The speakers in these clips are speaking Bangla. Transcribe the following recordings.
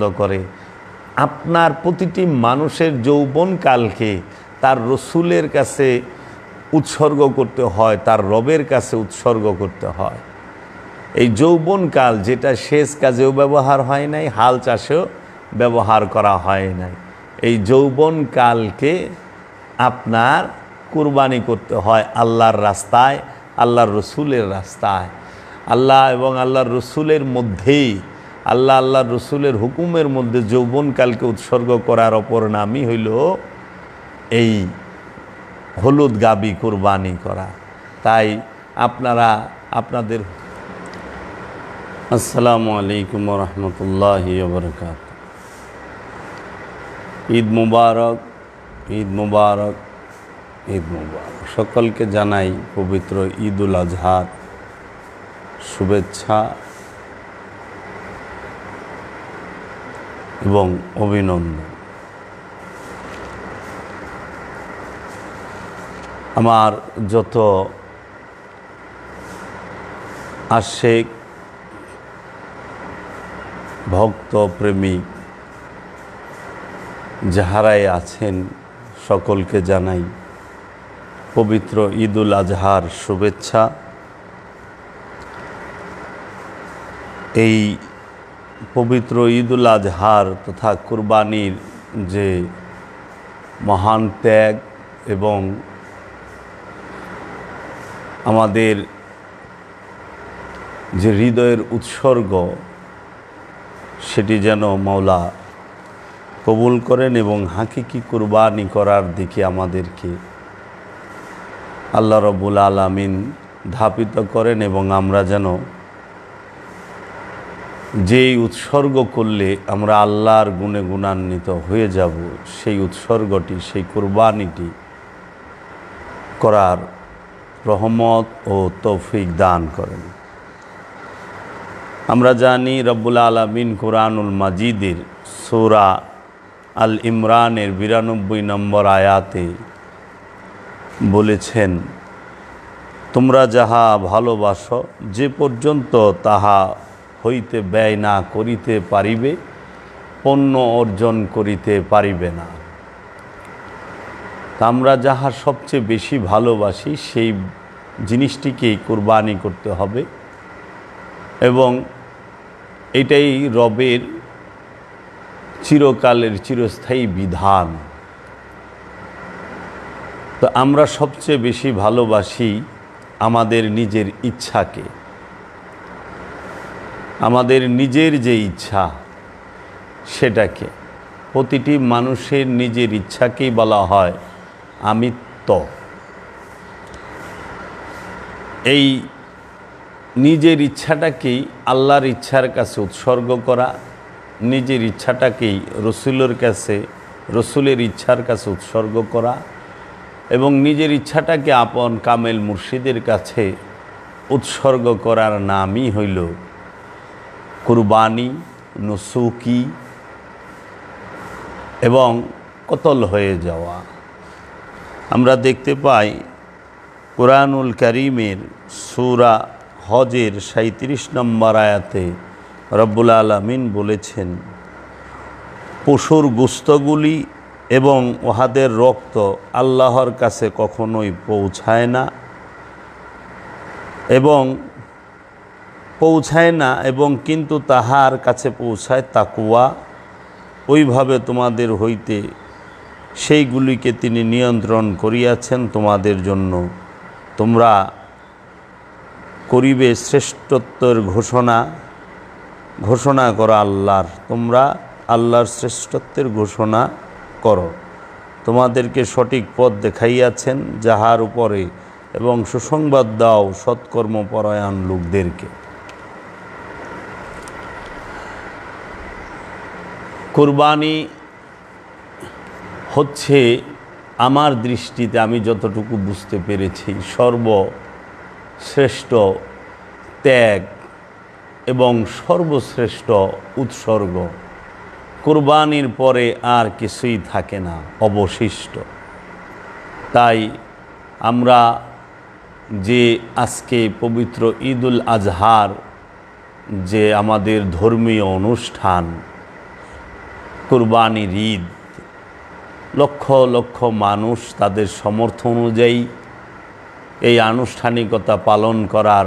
পছন্দ করে। আপনার প্রতিটি মানুষের যৌবনকালকে তার রসুলের কাছে উৎসর্গ করতে হয়, তার রবের কাছে উৎসর্গ করতে হয়। এই যৌবনকাল যেটা শেষ কাজেও ব্যবহার হয় নাই, হাল চাষেও ব্যবহার করা হয় নাই। এই যৌবনকালকে আপনার কুরবানি করতে হয় আল্লাহর রাস্তায়, আল্লাহর রসুলের রাস্তায়। আল্লাহ এবং আল্লাহর রসুলের মধ্যেই আল্লাহ আল্লাহর রসুলের হুকুমের মধ্যে যৌবনকালকে উৎসর্গ করার অপর নামই হইল এই হলুদ গাবি কুরবানি করা। তাই আপনারা, আপনাদের আসসালামু আলাইকুম রহমতুল্লাহ বরকাত ঈদ মুবারক ঈদ মুবারক ঈদ মুবারক। সকলকে জানাই পবিত্র ঈদুল আজহার শুভেচ্ছা এবং অভিনন্দন। আমার যত আশেক ভক্ত প্রেমিক যাহারাই আছেন, সকলকে জানাই পবিত্র ঈদুল আজহার শুভেচ্ছা। এই পবিত্র ঈদুল আজহার তথা কুরবানির যে মহান ত্যাগ এবং আমাদের যে হৃদয়ের উৎসর্গ, সেটি যেন মাওলা কবুল করেন এবং হাকিকি কুরবানি করার দিকে আমাদেরকে আল্লাহ রবুল আলমিন ধাপিত করেন এবং আমরা যেন যেই উৎসর্গ করলে আমরা আল্লাহর গুণে গুণান্বিত হয়ে যাব, সেই উৎসর্গটি, সেই কুরবানিটি করার রহমত ও তৌফিক দান করেন। আমরা জানি রব্বুল আলমিন কোরআনুল মাজিদের সৌরা আল ইমরানের বিরানব্বই নম্বর আয়াতে বলেছেন, তোমরা যাহা ভালোবাসো, যে পর্যন্ত তাহা হইতে ব্যয় না করিতে পারিবে, পণ্য অর্জন করিতে পারিবে না। তা আমরা যাহা সবচেয়ে বেশি ভালোবাসি, সেই জিনিসটিকেই কোরবানি করতে হবে এবং এটাই রবের চিরকালের চিরস্থায়ী বিধান। তো আমরা সবচেয়ে বেশি ভালোবাসি আমাদের নিজের ইচ্ছাকে। আমাদের নিজের যে ইচ্ছা, সেটাকে। প্রতিটি মানুষের নিজের ইচ্ছাকেই বলা হয় আমিত্ব। এই নিজের ইচ্ছাটাকেই আল্লাহর ইচ্ছার কাছে উৎসর্গ করা, নিজের ইচ্ছাটাকেই রসুলের কাছে, রসুলের ইচ্ছার কাছে উৎসর্গ করা এবং নিজের ইচ্ছাটাকে আপন কামেল মুর্শিদের কাছে উৎসর্গ করার নামই হইল কুরবানি, নসুকি এবং কতল হয়ে যাওয়া। আমরা দেখতে পাই কোরআনুল করিমের সুরা হজের সাঁত্রিশ নম্বর আয়াতে রব্বুল আলমিন বলেছেন, পশুর গুস্তগুলি এবং উহাদের রক্ত আল্লাহর কাছে কখনোই পৌঁছায় না এবং পৌঁছায় না এবং কিন্তু তাহার কাছে পৌঁছায় তাকুয়া, ওইভাবে তোমাদের হইতে সেইগুলিকে তিনি নিয়ন্ত্রণ করিয়াছেন তোমাদের জন্য। তোমরা করিবে শ্রেষ্ঠত্বের ঘোষণা ঘোষণা করো আল্লাহর। তোমরা আল্লাহর শ্রেষ্ঠত্বের ঘোষণা করো। তোমাদেরকে সঠিক পথ দেখাইয়াছেন যাহার উপরে এবং সুসংবাদ দাও সৎকর্মপরায়ণ লোকদেরকে। কোরবানি হচ্ছে আমার দৃষ্টিতে আমি যতটুকু বুঝতে পেরেছি, সর্বশ্রেষ্ঠ ত্যাগ এবং সর্বশ্রেষ্ঠ উৎসর্গ। কোরবানির পরে আর কিছুই থাকে না, অবশিষ্ট। তাই আমরা যে আজকে পবিত্র ঈদুল আজহার যে আমাদের ধর্মীয় অনুষ্ঠান কুরবানির ঈদ। লক্ষ লক্ষ মানুষ তাদের সমর্থ অনুযায়ী এই আনুষ্ঠানিকতা পালন করার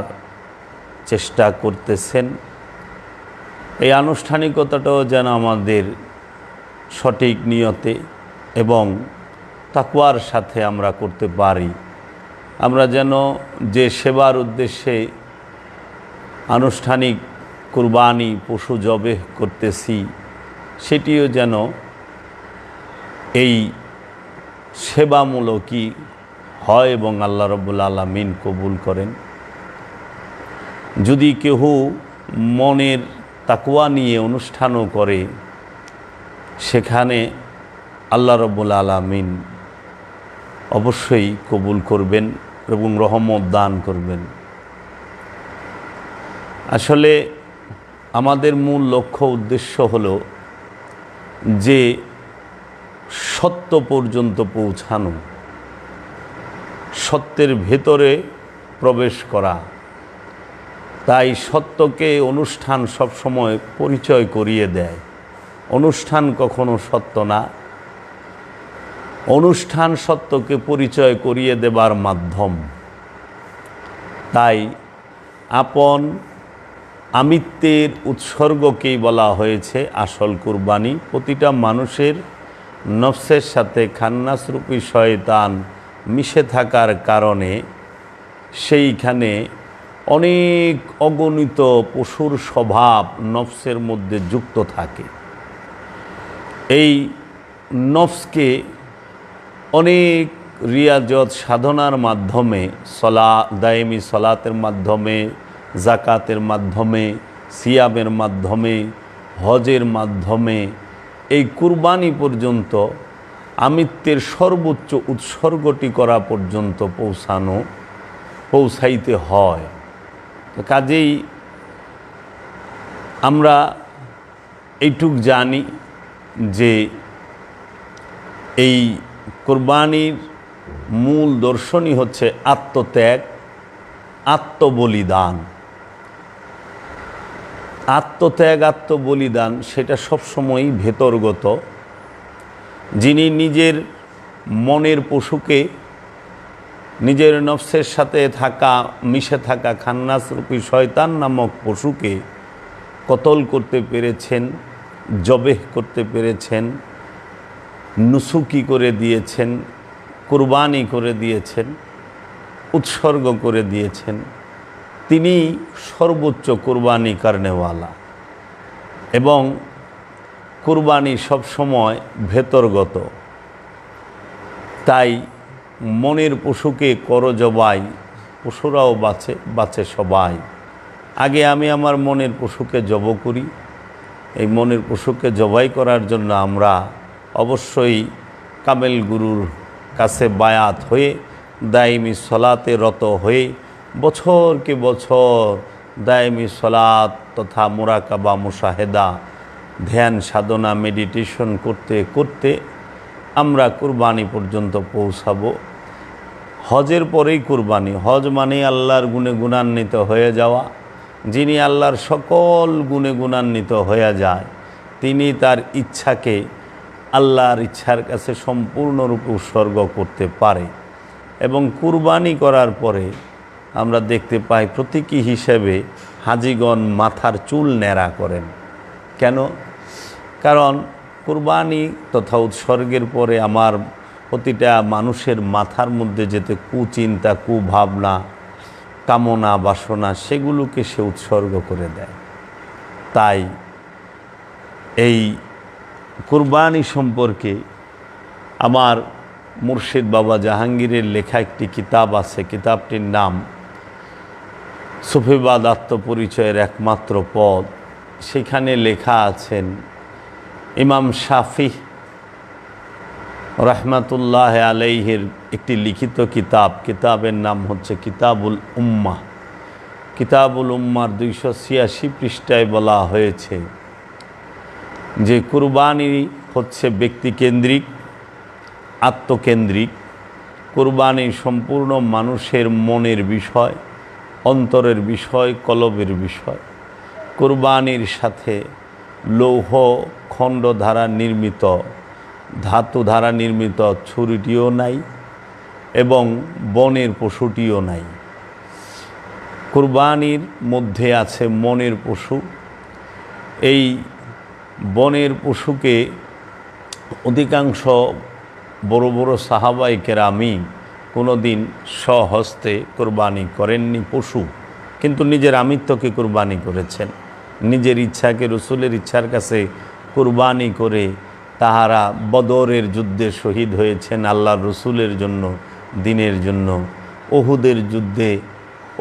চেষ্টা করতেছেন। এই আনুষ্ঠানিকতাটাও যেন আমাদের সঠিক নিয়তে এবং তাকুয়ার সাথে আমরা করতে পারি। আমরা যেন যে সেবার উদ্দেশ্যে আনুষ্ঠানিক কুরবানি পশু জবে করতেছি সেটিও যেন এই সেবামূলকই হয় এবং আল্লাহ রব্বুল আলমিন কবুল করেন। যদি কেহ মনের তাকুয়া নিয়ে অনুষ্ঠানও করে, সেখানে আল্লাহ রব্বুল আলমিন অবশ্যই কবুল করবেন এবং রহমত দান করবেন। আসলে আমাদের মূল লক্ষ্য, উদ্দেশ্য হলো যে সত্য পর্যন্ত পৌঁছানো, সত্যের ভেতরে প্রবেশ করা, তাই সত্যকে অনুষ্ঠান সবসময় পরিচয় করিয়ে দেয়। অনুষ্ঠান কখনো সত্য না। অনুষ্ঠান সত্যকে পরিচয় করিয়ে দেবার মাধ্যম। তাই আপন আমিত্বের উৎসর্গকেই বলা হয়েছে আসল কুরবানি। প্রতিটা মানুষের নফসের সাথে খান্নাসরূপী শয়তান মিশে থাকার কারণে সেইখানে অনেক অগণিত পশুর স্বভাব নফসের মধ্যে যুক্ত থাকে। এই নফসকে অনেক রিয়াজত সাধনার মাধ্যমে, সলা দায়েমি সলাতের মাধ্যমে জাকাতের মাধ্যমে, সিয়ামের মাধ্যমে, হজের মাধ্যমে, এই কুরবানি পর্যন্ত, আমিত্বের সর্বোচ্চ উৎসর্গটি করা পর্যন্ত পৌঁছানো, পৌঁছাইতে হয়। কাজেই আমরা এইটুক জানি যে এই কোরবানির মূল দর্শনই হচ্ছে আত্মত্যাগ, আত্মবলিদান। আত্মত্যাগ, আত্মবলিদান, সেটা সবসময়ই ভেতরগত। যিনি নিজের মনের পশুকে নিজের নফসের সাথে থাকা, মিশে থাকা খান্নাসরূপী শয়তান নামক পশুকে কতল করতে পেরেছেন, জবেহ করতে পেরেছেন, নুসুকি করে দিয়েছেন, কুরবানি করে দিয়েছেন, উৎসর্গ করে দিয়েছেন। তিনি সর্বোচ্চ কুরবানি কারণেওয়ালা এবং কুরবানি সবসময় ভেতরগত। তাই মনের পশুকে কর জবাই পশুরাও বাঁচে বাঁচে সবাই। আগে আমি আমার মনের পশুকে জব করি। এই মনের পশুকে জবাই করার জন্য আমরা অবশ্যই কামেল গুরুর কাছে বায়াত হয়ে, দায়মি সলাতে রত হয়ে বছরকে বছর দায়মি সলাত তথা মোরাকাবা মুশাহেদা, ধ্যান, সাধনা মেডিটেশন করতে করতে আমরা কুরবানি পর্যন্ত পৌঁছাবো। হজের পরেই কুরবানি। হজ মানে আল্লাহর গুণে গুণান্বিত হয়ে যাওয়া। যিনি আল্লাহর সকল গুণে গুণান্বিত হয়ে যায়, তিনি তার ইচ্ছাকে আল্লাহর ইচ্ছার কাছে সম্পূর্ণরূপে উৎসর্গ করতে পারে। এবং কুরবানি করার পরে আমরা দেখতে পাই প্রতীকী হিসেবে হাজিগণ মাথার চুল ন্যাড়া করেন। কেন? কারণ কুরবানি তথা উৎসর্গের পরে আমার প্রতিটা মানুষের মাথার মধ্যে যেতে কুচিন্তা, কুভাবনা, কামনা, বাসনা, সেগুলোকে সে উৎসর্গ করে দেয়। তাই এই কুরবানি সম্পর্কে আমার মুর্শিদ বাবা জাহাঙ্গীরের লেখা একটি কিতাব আছে, কিতাবটির নাম সুফিবাদ আত্মপরিচয়ের একমাত্র পদ। সেখানে লেখা আছেন, ইমাম শাফি রহমাতুল্লাহ আলাইহের একটি লিখিত কিতাব। কিতাবের নাম হচ্ছে কিতাবুল উম্মা কিতাবুল উম্মার দুইশো ছিয়াশি পৃষ্ঠায় বলা হয়েছে যে, কুরবানি হচ্ছে ব্যক্তিকেন্দ্রিক আত্মকেন্দ্রিক। কুরবানি সম্পূর্ণ মানুষের মনের বিষয়। অন্তরের বিষয়, কলবের বিষয়। কুরবানির সাথে লৌহ খণ্ড দ্বারা নির্মিত, ধাতু দ্বারা নির্মিত ছুরিটিও নাই এবং বনের পশুটিও নাই। কুরবানির মধ্যে আছে মনের পশু। এই বনের পশুকে অধিকাংশ বড় বড় সাহাবাই কেরামি কোনো দিন স্বহস্তে কোরবানি করেননি পশু, কিন্তু নিজের আমিত্বকে কোরবানি করেছেন। নিজের ইচ্ছাকে রসুলের ইচ্ছার কাছে কোরবানি করে তাহারা বদরের যুদ্ধে শহীদ হয়েছেন আল্লাহ রসুলের জন্য, দিনের জন্য। ওহুদের যুদ্ধে,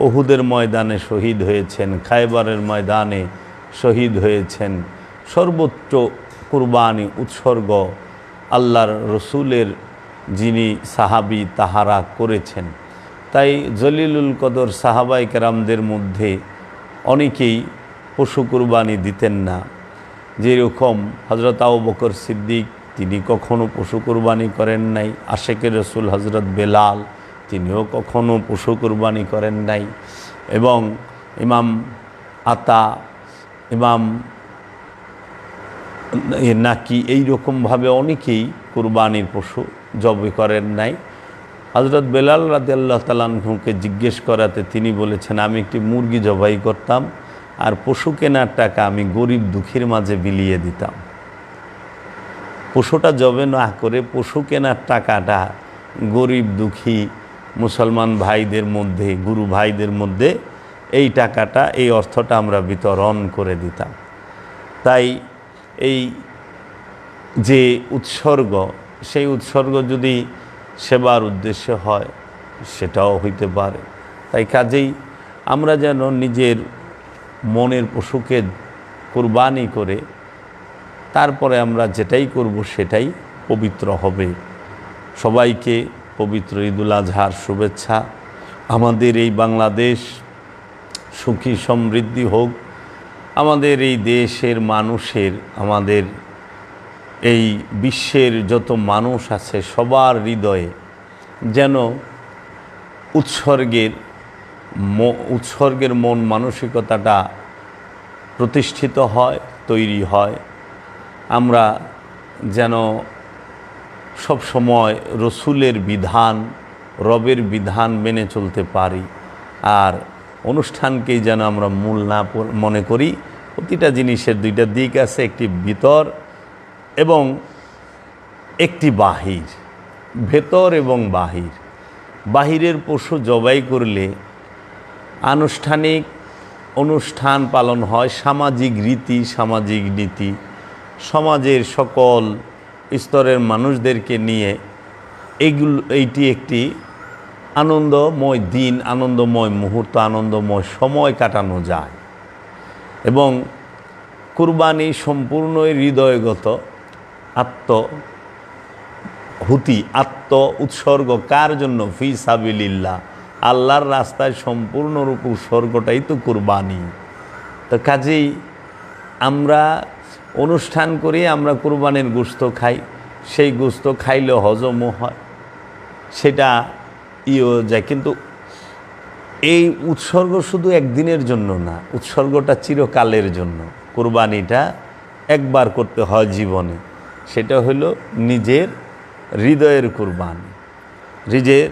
ওহুদের ময়দানে শহীদ হয়েছেন খাইবারের ময়দানে শহীদ হয়েছেন। সর্বোচ্চ কুরবানি উৎসর্গ আল্লাহর রসুলের যিনি সাহাবি তাহারা করেছেন। তাই জলিলুল কদর সাহাবাই কেরামদের মধ্যে অনেকেই পশু কুরবানি দিতেন না। যেরকম হজরত আউ বকর সিদ্দিক, তিনি কখনও পশু কুরবানি করেন নাই। আশেকের রসুল হজরত বেলাল, তিনিও কখনো পশু কুরবানি করেন নাই। এবং ইমাম আতা, ইমাম নাকি এই রকমভাবে অনেকেই কুরবানির পশু জবে করেন নাই। হজরত বেলাল রাজি আল্লাহ তালাহুকে জিজ্ঞেস করাতে তিনি বলেছেন, আমি একটি মুরগি জবাই করতাম আর পশু কেনার টাকা আমি গরিব দুঃখীর মাঝে বিলিয়ে দিতাম। পশুটা জবে না করে পশু কেনার টাকাটা গরিব দুঃখী মুসলমান ভাইদের মধ্যে, গুরু ভাইদের মধ্যে এই টাকাটা, এই অর্থটা আমরা বিতরণ করে দিতাম। তাই এই যে উৎসর্গ সেই উৎসর্গ যদি সেবার উদ্দেশ্যে হয়, সেটাও হইতে পারে। তাই কাজেই আমরা যেন নিজের মনের পশুকে কুরবানি করে তারপরে আমরা যেটাই করব সেটাই পবিত্র হবে। সবাইকে পবিত্র ঈদুল আজহার শুভেচ্ছা। আমাদের এই বাংলাদেশ সুখী সমৃদ্ধি হোক। আমাদের এই দেশের মানুষের, আমাদের এই বিশ্বের যত মানুষ আছে সবার হৃদয়ে যেন উৎসর্গের উৎসর্গের মন মানসিকতাটা প্রতিষ্ঠিত হয়, তৈরি হয়। আমরা যেন সব সময় রসুলের বিধান, রবের বিধান মেনে চলতে পারি। আর অনুষ্ঠানকেই যেন আমরা মূল না মনে করি। প্রতিটা জিনিসের দুইটা দিক আছে, একটি ভিতর এবং একটি বাহির, ভেতর এবং বাহির। বাহিরের পশু জবাই করলে আনুষ্ঠানিক অনুষ্ঠান পালন হয় সামাজিক রীতি, সামাজিক নীতি। সমাজের সকল স্তরের মানুষদেরকে নিয়ে এইগুলো এইটি একটি আনন্দময় দিন, আনন্দময় মুহূর্ত, আনন্দময় সময় কাটানো যায়। এবং কুরবানি সম্পূর্ণই হৃদয়গত। আত্ম হুতি আত্ম উৎসর্গ কার জন্য? ফি সাবিলিল্লাহ। আল্লাহর রাস্তায় সম্পূর্ণরূপ উৎসর্গটাই তো কুরবানি। তো কাজেই আমরা অনুষ্ঠান করি, আমরা কুরবানির গোস্ত খাই। সেই গোস্ত খাইলে হজমও হয়। সেটা ইয়ে যায়। কিন্তু এই উৎসর্গ শুধু একদিনের জন্য না, উৎসর্গটা চিরকালের জন্য। কোরবানিটা একবার করতে হয় জীবনে। সেটা হলো নিজের হৃদয়ের কোরবানি। নিজের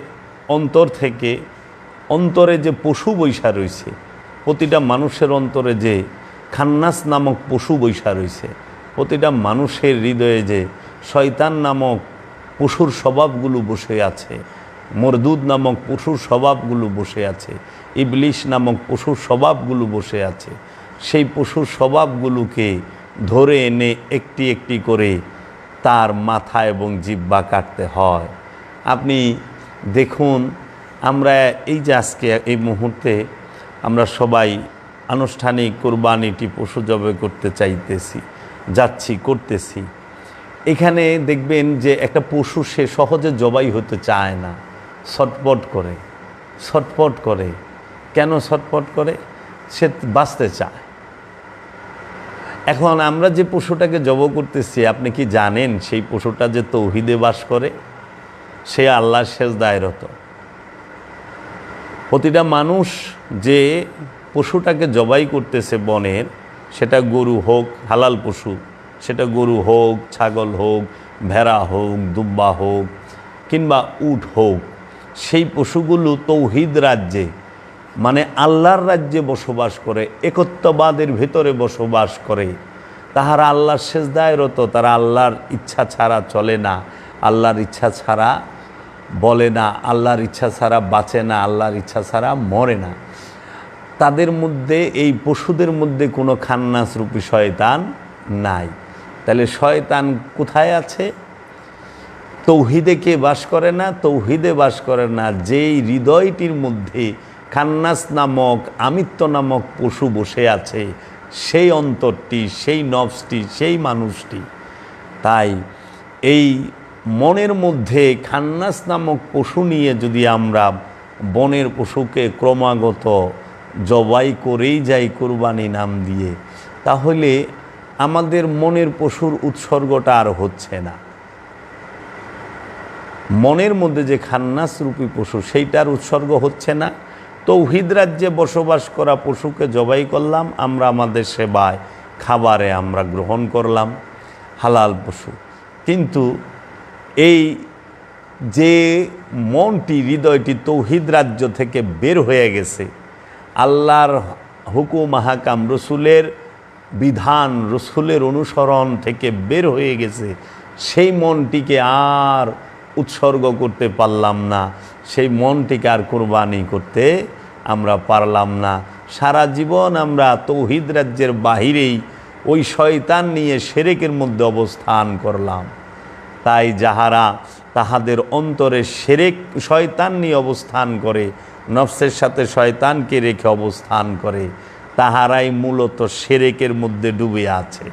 অন্তর থেকে অন্তরে যে পশু বৈশা রয়েছে, প্রতিটা মানুষের অন্তরে যে খান্নাস নামক পশু বৈশা রয়েছে, প্রতিটা মানুষের হৃদয়ে যে শয়তান নামক পশুর স্বভাবগুলো বসে আছে, মরদুদ নামক পশুর স্বভাবগুলো বসে আছে, ইবলিশ নামক পশুর স্বভাবগুলো বসে আছে, সেই পশুর স্বভাবগুলোকে ধরে এনে একটি একটি করে তার মাথা এবং জিব্বা কাটতে হয়। আপনি দেখুন, আমরা এই যে আজকে এই মুহূর্তে আমরা সবাই আনুষ্ঠানিক কোরবানিটি পশু জবে করতে চাইতেছি, যাচ্ছি, করতেছি। এখানে দেখবেন যে একটা পশু সে সহজে জবাই হতে চায় না। ছটপট করে ছটপট করে। কেন ছটপট করে? সে বাঁচতে চায়। এখন আমরা যে পশুটাকে জব করতেছি, আপনি কি জানেন সেই পশুটা যে তৌহিদে বাস করে? সে আল্লাহর শেষ দায়রত প্রতিটা মানুষ যে পশুটাকে জবাই করতেছে বনের, সেটা গরু হোক, হালাল পশু, সেটা গরু হোক, ছাগল হোক, ভেড়া হোক, দুব্বা হোক, কিংবা উট হোক, সেই পশুগুলো তৌহিদ রাজ্যে মানে আল্লাহর রাজ্যে বসবাস করে, একত্ববাদের ভিতরে বসবাস করে। তাহারা আল্লাহর শেষদায় রত, তারা আল্লাহর ইচ্ছা ছাড়া চলে না। আল্লাহর ইচ্ছা ছাড়া বলে না, আল্লাহর ইচ্ছা ছাড়া বাঁচে না, আল্লাহর ইচ্ছা ছাড়া মরে না। তাদের মধ্যে, এই পশুদের মধ্যে কোনো খান্নাসরূপী শয়তান নাই। তাহলে শয়তান কোথায় আছে? তৌহিদে কে বাস করে না? তৌহিদে বাস করে না। যেই হৃদয়টির মধ্যে খান্নাস নামক আমিত্ব নামক পশু বসে আছে। সেই অন্তরটি, সেই নফসটি, সেই মানুষটি। তাই এই মনের মধ্যে খান্নাস নামক পশু নিয়ে যদি আমরা বনের পশুকে ক্রমাগত জবাই করেই যাই কোরবানি নাম দিয়ে, তাহলে আমাদের মনের পশুর উৎসর্গটা আর হচ্ছে না। মনের মধ্যে যে খান্নাস রূপী পশু, সেইটার উৎসর্গ হচ্ছে না। তৌহিদ রাজ্যে বসবাস করা পশুকে জবাই করলাম, আমরা আমাদের সেবায় খাবারে আমরা গ্রহণ করলাম, হালাল পশু। কিন্তু এই যে মনটি, হৃদয়টি তৌহিদ রাজ্য থেকে বের হয়ে গেছে, আল্লাহর হুকুম হাকাম রসুলের বিধান, রসুলের অনুসরণ থেকে বের হয়ে গেছে, সেই মনটিকে আর উৎসর্গ করতে পারলাম না। সেই মনটিকে আর কোরবানি করতে আমরা পারলাম না। সারা জীবন আমরা তৌহিদ রাজ্যের বাহিরেই ওই শয়তান নিয়ে সেরেকের মধ্যে অবস্থান করলাম। তাই যাহারা তাহাদের অন্তরে সেরেক শয়তান নিয়ে অবস্থান করে, নফসের সাথে শয়তানকে রেখে অবস্থান করে, তাহারাই মূলত সেরেকের মধ্যে ডুবে আছে।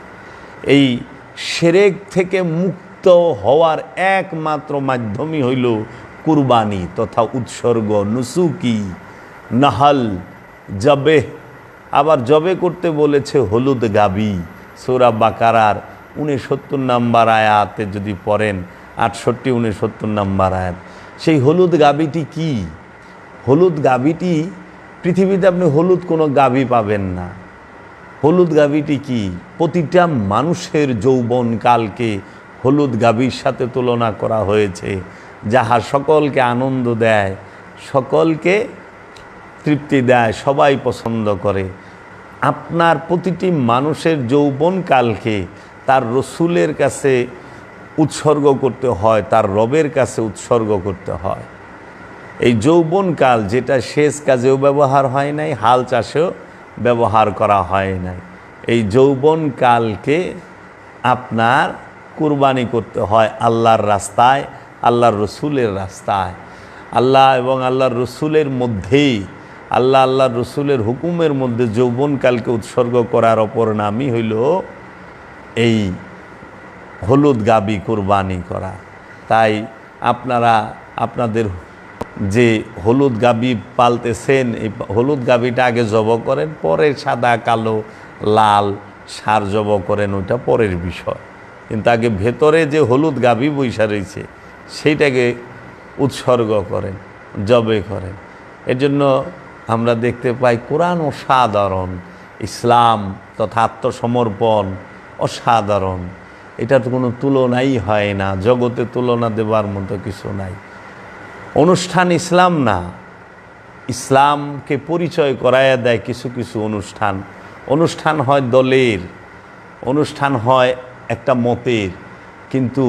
এই সেরেক থেকে মুক্ত হওয়ার একমাত্র মাধ্যমই হইল কুরবানি তথা উৎসর্গ, নুসুকি, নাহাল, জবে। আবার জবে করতে বলেছে হলুদ গাবি। সৌরা বাকারার উনসত্তর নাম্বার আয়াতে যদি পড়েন, আটষট্টি উনসত্তর নাম্বার আয়াত। সেই হলুদ গাবিটি কি? হলুদ গাবিটি, পৃথিবীতে আপনি হলুদ কোনো গাবি পাবেন না। হলুদ গাবিটি কি? প্রতিটা মানুষের যৌবন কালকে হলুদ গাবির সাথে তুলনা করা হয়েছে। যাহা সকলকে আনন্দ দেয়, সকলকে তৃপ্তি দেয়, সবাই পছন্দ করে। আপনার প্রতিটি মানুষের যৌবনকালকে তার রসুলের কাছে উৎসর্গ করতে হয়, তার রবের কাছে উৎসর্গ করতে হয়। এই যৌবনকাল যেটা শেষ কাজেও ব্যবহার হয় নাই, হাল চাষেও ব্যবহার করা হয় নাই। এই যৌবনকালকে আপনার কুরবানি করতে হয় আল্লাহর রাস্তায় আল্লাহর রসুলের রাস্তায়। আল্লাহ এবং আল্লাহর রসুলের মধ্যেই, আল্লাহ আল্লাহর রসুলের হুকুমের মধ্যে যৌবনকালকে উৎসর্গ করার অপর নামই হইল এই হলুদ গাবি কুরবানি করা। তাই আপনারা, আপনাদের যে হলুদ গাবি পালতেছেন, এই হলুদ গাবিটা আগে জব করেন, পরে সাদা, কালো, লাল সার জব করেন, ওইটা পরের বিষয়। কিন্তু আগে ভেতরে যে হলুদ গাবি বৈশা রয়েছে সেইটাকে উৎসর্গ করেন, জবে করেন। এর জন্য আমরা দেখতে পাই কোরআন অসাধারণ, ইসলাম তথা আত্মসমর্পণ অসাধারণ। এটার তো কোনো তুলনাই হয় না, জগতে তুলনা দেবার মতো কিছু নাই। অনুষ্ঠান ইসলাম না, ইসলামকে পরিচয় করাইয়া দেয় কিছু কিছু অনুষ্ঠান। অনুষ্ঠান হয় দলের, অনুষ্ঠান হয় একটা মতের, কিন্তু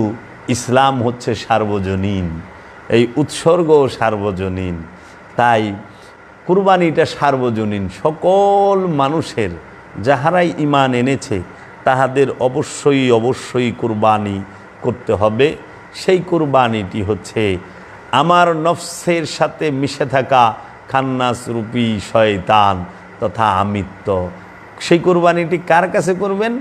ইসলাম হচ্ছে সার্বজনীন, এই উৎসর্গ সার্বজনীন। তাই কুরবানিটা সার্বজনীন। সকল মানুষের, যাহারাই ইমান এনেছে, তাহাদের অবশ্যই অবশ্যই কুরবানি করতে হবে। সেই কুরবানিটি হচ্ছে আমার নফসের সাথে মিশে থাকা খান্নাস রূপী শয়তান তথা আমিত্ব। সেই কোরবানিটি কার কাছে করবেন?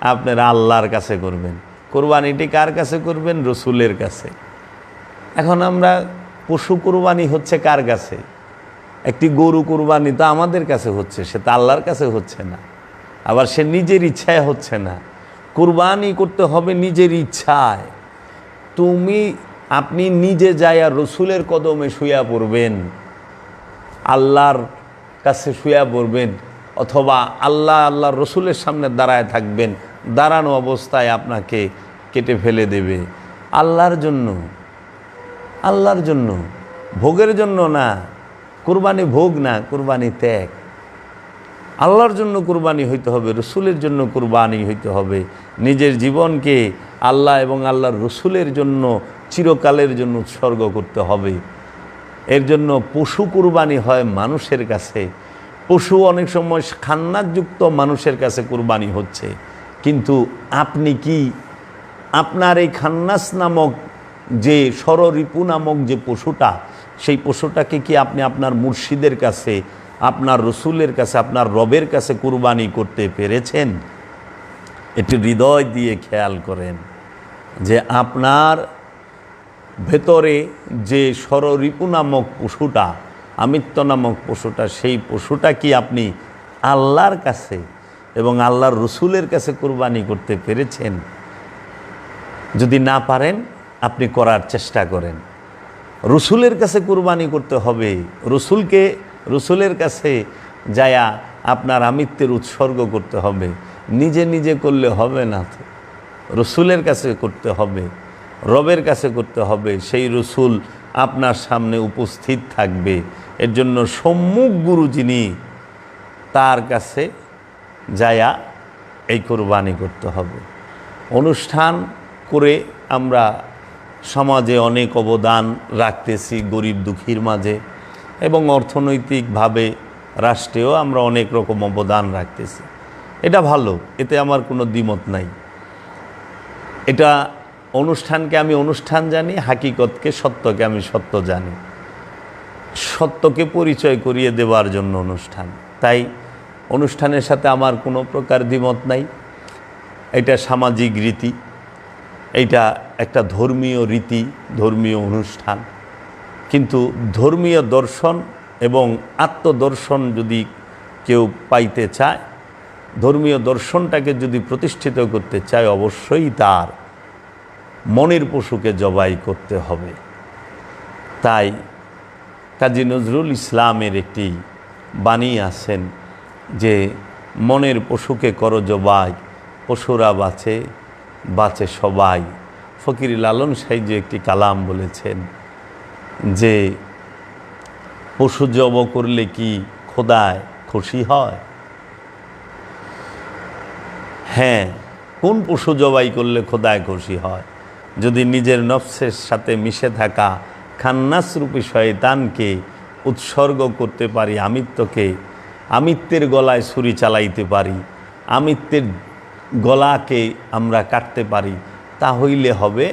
আপনারা আল্লাহর কাছে করবেন। কোরবানিটি কার কাছে করবেন? রসুলের কাছে। এখন আমরা পশু কোরবানি হচ্ছে কার কাছে? একটি গরু কোরবানি তো আমাদের কাছে হচ্ছে, সে তো আল্লাহর কাছে হচ্ছে না। আবার সে নিজের ইচ্ছায় হচ্ছে না। কোরবানি করতে হবে নিজের ইচ্ছায়। তুমি, আপনি নিজে যাই আর রসুলের কদমে শুয়া পড়বেন। আল্লাহর কাছে শুয়া পড়বেন। অথবা আল্লাহ, আল্লাহর রসুলের সামনে দাঁড়ায় থাকবেন। দাঁড়ানো অবস্থায় আপনাকে কেটে ফেলে দেবে। আল্লাহর জন্য। আল্লাহর জন্য। ভোগের জন্য না। কুরবানি ভোগ না, কুরবানি ত্যাগ। আল্লাহর জন্য কুরবানি হইতে হবে, রসুলের জন্য কুরবানি হইতে হবে। নিজের জীবনকে আল্লাহ এবং আল্লাহর রসুলের জন্য চিরকালের জন্য উৎসর্গ করতে হবে। এর জন্য পশু কুরবানি হয় মানুষের কাছে। পশু অনেক সময় খান্নাযুক্ত মানুষের কাছে কুরবানি হচ্ছে। কিন্তু আপনি কি আপনার এই খান্নাস নামক যে সররিপু নামক যে পশুটা, সেই পশুটাকে কি আপনি আপনার মুর্শিদের কাছে, আপনার রসুলের কাছে, আপনার রবের কাছে কুরবানি করতে পেরেছেন? একটু হৃদয় দিয়ে খেয়াল করেন যে আপনার ভেতরে যে সররিপু নামক পশুটা আমিত্ব নামক পশুটা, সেই পশুটা কি আপনি আল্লাহর কাছে এবং আল্লাহর রসুলের কাছে কুরবানি করতে পেরেছেন। যদি না পারেন, আপনি করার চেষ্টা করেন। রসুলের কাছে কুরবানি করতে হবে। রসুলকে, রসুলের কাছে যায়া আপনার আমিত্বের উৎসর্গ করতে হবে। নিজে নিজে করলে হবে না তো। রসুলের কাছে করতে হবে। রবের কাছে করতে হবে। সেই রসুল আপনার সামনে উপস্থিত থাকবে। এর জন্য সম্মুখ গুরু যিনি, তার কাছে যায়া এই কোরবানি করতে হবে। অনুষ্ঠান করে আমরা সমাজে অনেক অবদান রাখতেছি গরিব দুঃখীর মাঝে এবং অর্থনৈতিকভাবে রাষ্ট্রেও আমরা অনেক রকম অবদান রাখতেছি। এটা ভালো, এতে আমার কোনো দ্বিমত নাই। এটা অনুষ্ঠানকে আমি অনুষ্ঠান জানি, হাকিকতকে সত্যকে আমি সত্য জানি। সত্যকে পরিচয় করিয়ে দেওয়ার জন্য অনুষ্ঠান। তাই অনুষ্ঠানের সাথে আমার কোনো প্রকার দ্বিমত নাই। এটা সামাজিক রীতি। এইটা একটা ধর্মীয় রীতি, ধর্মীয় অনুষ্ঠান। কিন্তু ধর্মীয় দর্শন এবং আত্মদর্শন যদি কেউ পাইতে চায়, ধর্মীয় দর্শনটাকে যদি প্রতিষ্ঠিত করতে চায়, অবশ্যই তার মনের পশুকে জবাই করতে হবে। তাই কাজী নজরুল ইসলামের একটি বাণী আছেন যে মনের পশুকে করো জবাই, পশুরা বাঁচে বাঁচে সবাই। ফকির লালন সাইজ একটি কালাম বলেছেন যে, পশু জব করলে কি খোদায় খুশি হয়? হ্যাঁ কোন পশু জবাই করলে খোদায় খুশি হয়? যদি নিজের নফসের সাথে মিশে থাকা খান্নাসরূপী শয়তানকে উৎসর্গ করতে পারি আমিত্বকে আমিত্বের গলায় ছুরি চালাইতে পারি, আমিত্বের গলাকে আমরা কাটতে পারি, তা হইলে হবে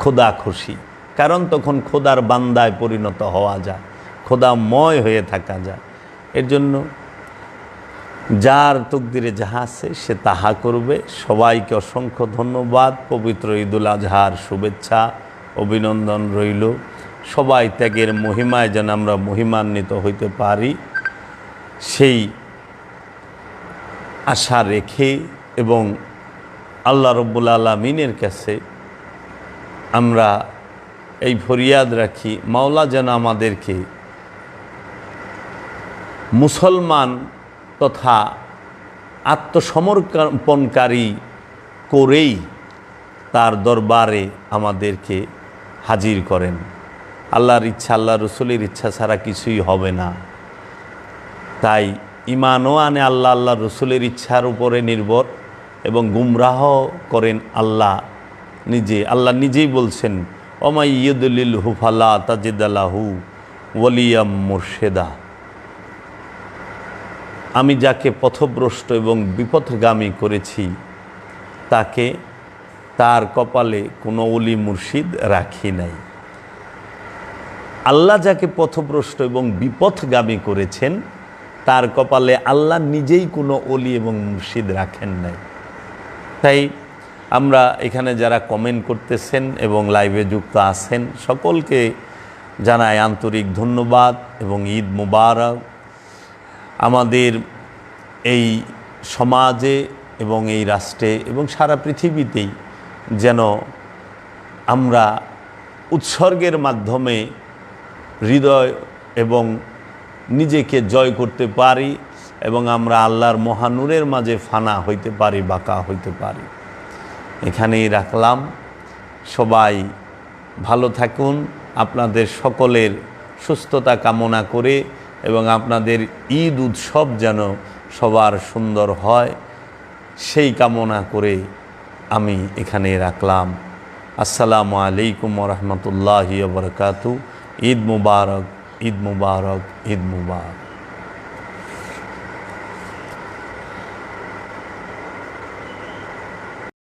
খোদা খুশি। কারণ তখন খোদার বান্দায় পরিণত হওয়া যায় খোদাময় হয়ে থাকা যায়। এর জন্য যার তকদিরে যাহা আছে সে তাহা করবে। সবাইকে অসংখ্য ধন্যবাদ। পবিত্র ঈদুল আজহার শুভেচ্ছা, অভিনন্দন রইল। সবাই ত্যাগের মহিমায় যেন আমরা মহিমান্বিত হইতে পারি। সেই আশা রেখে এবং আল্লাহ রব্বুল আলমিনের কাছে আমরা এই ফরিয়াদ রাখি, মাওলা যেন আমাদেরকে মুসলমান তথা আত্মসমর্পণকারী করেই তার দরবারে আমাদেরকে হাজির করেন। আল্লাহর ইচ্ছা আল্লাহ রসুলের ইচ্ছা ছাড়া কিছুই হবে না। তাই ইমানও আনে আল্লাহ আল্লাহ রসুলের ইচ্ছার উপরে নির্ভর এবং গুমরাহ করেন আল্লাহ নিজে। আল্লাহ নিজেই বলছেন অমাই ইয়দুলিল হুফালা তাজিদালাহু ওলিয়াম মুর্শেদা। আমি যাকে পথভ্রষ্ট এবং বিপথগামী করেছি, তাকে তার কপালে কোনো অলি মুর্শিদ রাখি নাই। আল্লাহ যাকে পথভ্রষ্ট এবং বিপথগামী করেছেন তার কপালে আল্লাহ নিজেই কোনো অলি এবং মুর্শিদ রাখেন নাই। তাই আমরা এখানে যারা কমেন্ট করতেছেন এবং লাইভে যুক্ত আছেন, সকলকে জানাই আন্তরিক ধন্যবাদ এবং ঈদ মুবারক। আমাদের এই সমাজে এবং এই রাষ্ট্রে এবং সারা পৃথিবীতেই যেন আমরা উৎসর্গের মাধ্যমে হৃদয় এবং নিজেকে জয় করতে পারি এবং আমরা আল্লাহর মহানুরের মাঝে ফানা হইতে পারি, বাঁকা হইতে পারি। এখানেই রাখলাম। সবাই ভালো থাকুন, আপনাদের সকলের সুস্থতা কামনা করে এবং আপনাদের ঈদ উৎসব যেন সবার সুন্দর হয়, সেই কামনা করে আমি এখানে রাখলাম। আসসালামু আলাইকুম রহমতুল্লাহি বরকাতু ঈদ মুবারক। ঈদ মুবারক ঈদ মুবারক।